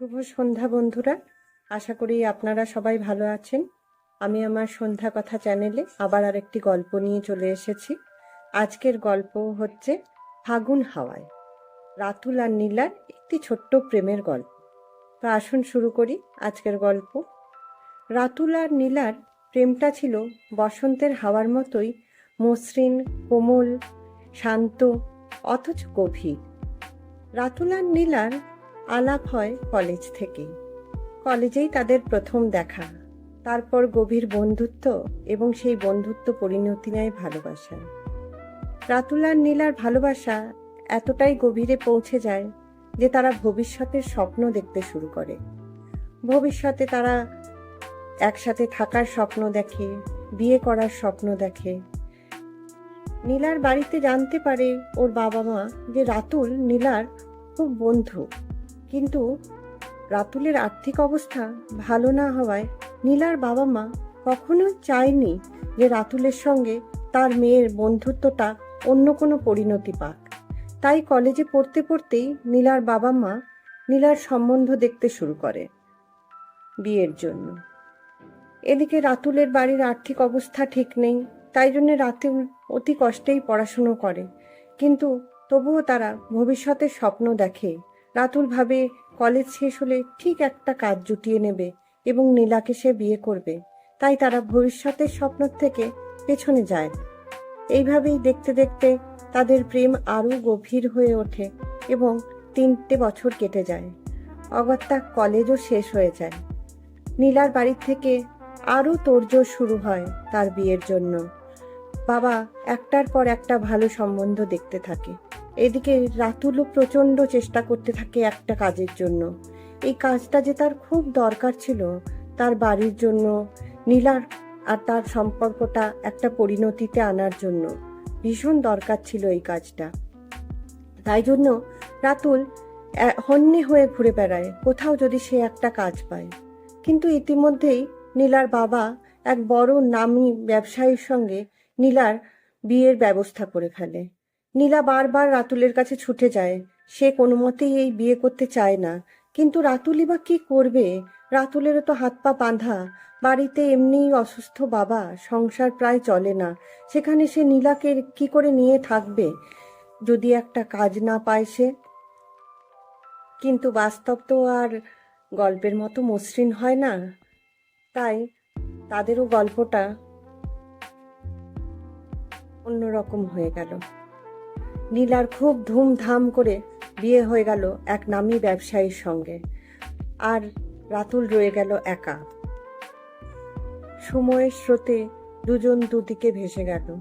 শুভ সন্ধ্যা, বন্ধুরা। আশা করি আপনারা সবাই ভালো আছেন। আমি আমার সন্ধ্যা কথা চ্যানেলে আবার আরেকটি গল্প নিয়ে চলে এসেছি। আজকের গল্প হচ্ছে ফাগুন হাওয়ায়। রাতুল আর নীলার একটি ছোট্ট প্রেমের গল্প। তো আসুন শুরু করি আজকের গল্প। রাতুল আর নীলার প্রেমটা ছিল বসন্তের হাওয়ার মতোই মসৃণ, কোমল, শান্ত, অথচ গভীর। রাতুল আর নীলার আলাপ হয় কলেজ থেকে কলেজেই তাদের প্রথম দেখা। তারপর গভীর বন্ধুত্ব এবং সেই বন্ধুত্ব পরিণতি নেয় ভালোবাসা। রাতুল আর নীলার ভালোবাসা এতটাই গভীরে পৌঁছে যায় যে তারা ভবিষ্যতের স্বপ্ন দেখতে শুরু করে। ভবিষ্যতে তারা একসাথে থাকার স্বপ্ন দেখে, বিয়ে করার স্বপ্ন দেখে। নীলার বাড়িতে জানতে পারে ওর বাবা মা যে রাতুল, নীলার খুব বন্ধু। কিন্তু রাতুলের আর্থিক অবস্থা ভালো না হওয়ায় নীলার বাবা মা কখনো চায়নি যে রাতুলের সঙ্গে তার মেয়ের বন্ধুত্বটা অন্য কোনো পরিণতি পাক। তাই কলেজে পড়তে পড়তেই নীলার বাবা মা নীলার সম্বন্ধ দেখতে শুরু করে বিয়ের জন্য। এদিকে রাতুলের বাড়ির আর্থিক অবস্থা ঠিক নেই, তাই জন্য রাতুল অতি কষ্টেই পড়াশুনো করে। কিন্তু তবুও তারা ভবিষ্যতের স্বপ্ন দেখে রাতুল ভাবে কলেজ শেষ হলে ঠিক একটা কাজ জুটিয়ে নেবে এবং নীলাকে সে বিয়ে করবে। তাই তারা ভবিষ্যতের স্বপ্ন থেকে পেছনে যায়। এইভাবেই দেখতে দেখতে তাদের প্রেম আরও গভীর হয়ে ওঠে এবং তিনটে বছর কেটে যায়। অগত্যা কলেজও শেষ হয়ে যায়। নীলার বাড়ি থেকে আরও তোড়জোড় শুরু হয় তার বিয়ের জন্য। বাবা একটার পর একটা ভালো সম্বন্ধ দেখতে থাকে। এদিকে রাতুলও প্রচণ্ড চেষ্টা করতে থাকে একটা কাজের জন্য। এই কাজটা যে তার খুব দরকার ছিল, তার বাড়ির জন্য, নীলার আর তার সম্পর্কটা একটা পরিণতিতে আনার জন্য ভীষণ দরকার ছিল এই কাজটা। তাই জন্য রাতুল হন্যে হয়ে ঘুরে বেড়ায়, কোথাও যদি সে একটা কাজ পায়। কিন্তু ইতিমধ্যেই নীলার বাবা এক বড় নামী ব্যবসায়ীর সঙ্গে নীলার বিয়ের ব্যবস্থা করে ফেলে। নীলা বারবার রাতুলের কাছে ছুটে যায়। সে কোনো মতেই এই বিয়ে করতে চায় না। কিন্তু রাতুলি বা কি করবে? রাতুলেরও তো হাত পা বাঁধা। বাড়িতে এমনিই অসুস্থ বাবা, সংসার প্রায় চলে না। সেখানে সে নীলাকে কি করে নিয়ে থাকবে? যদি একটা কাজ না পায় সে? কিন্তু বাস্তব তো আর গল্পের মতো মসৃণ হয় না। তাই তাদেরও গল্পটা অন্যরকম হয়ে গেল। নীলার খুব ধুমধাম করে বিয়ে হয়ে গেল এক নামী ব্যবসায়ীর সঙ্গে। আর রাতুল রয়ে গেল একা। সময়ের স্রোতে দুজন দুদিকে ভেসে গেল।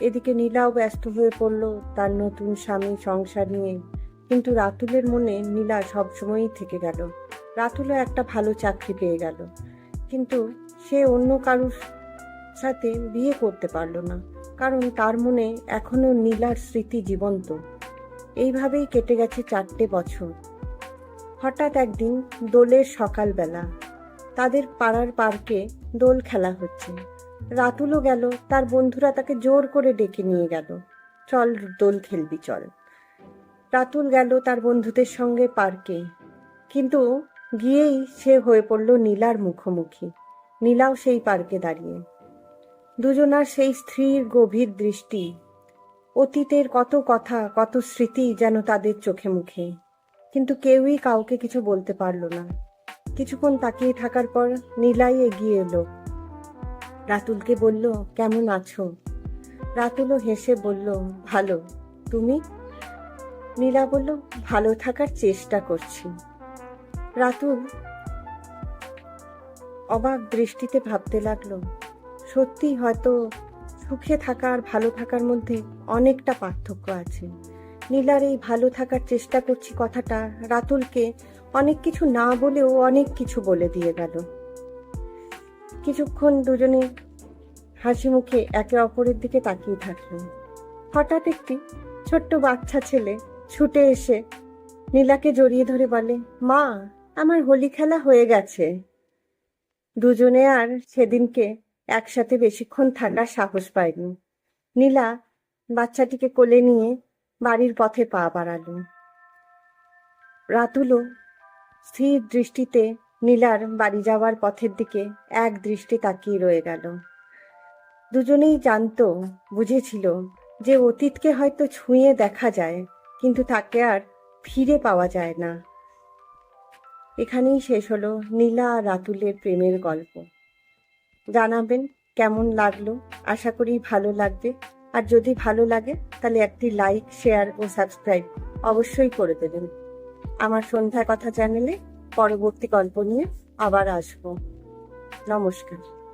এদিকে নীলাও ব্যস্ত হয়ে পড়ল তার নতুন স্বামী সংসার নিয়ে। কিন্তু রাতুলের মনে নীলা সবসময়ই থেকে গেল। রাতুলও একটা ভালো চাকরি পেয়ে গেল। কিন্তু সে অন্য কারুর সাথে বিয়ে করতে পারল না। কারণ তার মনে এখনও নীলার স্মৃতি জীবন্ত। এইভাবেই কেটে গেছে চারটে বছর। হঠাৎ একদিন দোলের সকালবেলা তাদের পাড়ার পার্কে দোল খেলা হচ্ছে। রাতুলও গেল, তার বন্ধুরা তাকে জোর করে ডেকে নিয়ে গেল। চল দোল খেলবি, চল। রাতুল গেল তার বন্ধুদের সঙ্গে পার্কে। কিন্তু গিয়েই সে হয়ে পড়ল নীলার মুখোমুখি। নীলাও সেই পার্কে দাঁড়িয়ে। দুজনার সেই স্ত্রীর গভীর দৃষ্টি। অতীতের কত কথা, কত স্মৃতি যেন তাদের চোখে মুখে। কিন্তু কেউই কাউকে কিছু বলতে পারল না। কিছুক্ষণ তাকিয়ে থাকার পর নীলাই এগিয়ে এলো। রাতুলকে বলল, কেমন আছো? রাতুলও হেসে বলল, ভালো। তুমি? নীলা বলল, ভালো থাকার চেষ্টা করছি। রাতুল অবাক দৃষ্টিতে ভাবতে লাগল সত্যি হয়তো সুখে থাকা আর ভালো থাকার মধ্যে অনেকটা পার্থক্য আছে। নীলার এই ভালো থাকার চেষ্টা করছি কথাটা রাতুলকে অনেক কিছু না বলেও অনেক কিছু বলে দিয়ে গেল। কিছুক্ষণ দুজনে হাসি মুখে একে অপরের দিকে তাকিয়ে থাকল। হঠাৎ একটি ছোট্ট বাচ্চা ছেলে ছুটে এসে নীলাকে জড়িয়ে ধরে বলে, মা, আমার হোলি খেলা হয়ে গেছে। দুজনে আর সেদিনকে একসাথে বেশিক্ষণ থাকার সাহস পায়নি নীলা বাচ্চাটিকে কোলে নিয়ে বাড়ির পথে পা বাড়ালো। রাতুলও স্থির দৃষ্টিতে নীলার বাড়ি যাওয়ার পথের দিকে এক দৃষ্টি তাকিয়ে রয়ে গেল। দুজনেই জানতো, বুঝেছিল যে অতীতকে হয়তো ছুঁয়ে দেখা যায়, কিন্তু তাকে আর ফিরে পাওয়া যায় না। এখানেই শেষ হলো নীলা আর রাতুলের প্রেমের গল্প। জানাবেন কেমন লাগল। আশা করি ভালো লাগবে। আর যদি ভালো লাগে, তাহলে একটি লাইক শেয়ার ও সাবস্ক্রাইব অবশ্যই করে দেবেন। আমার সন্ধ্যা কথা চ্যানেলে পরবর্তী গল্প নিয়ে আবার আসব। নমস্কার।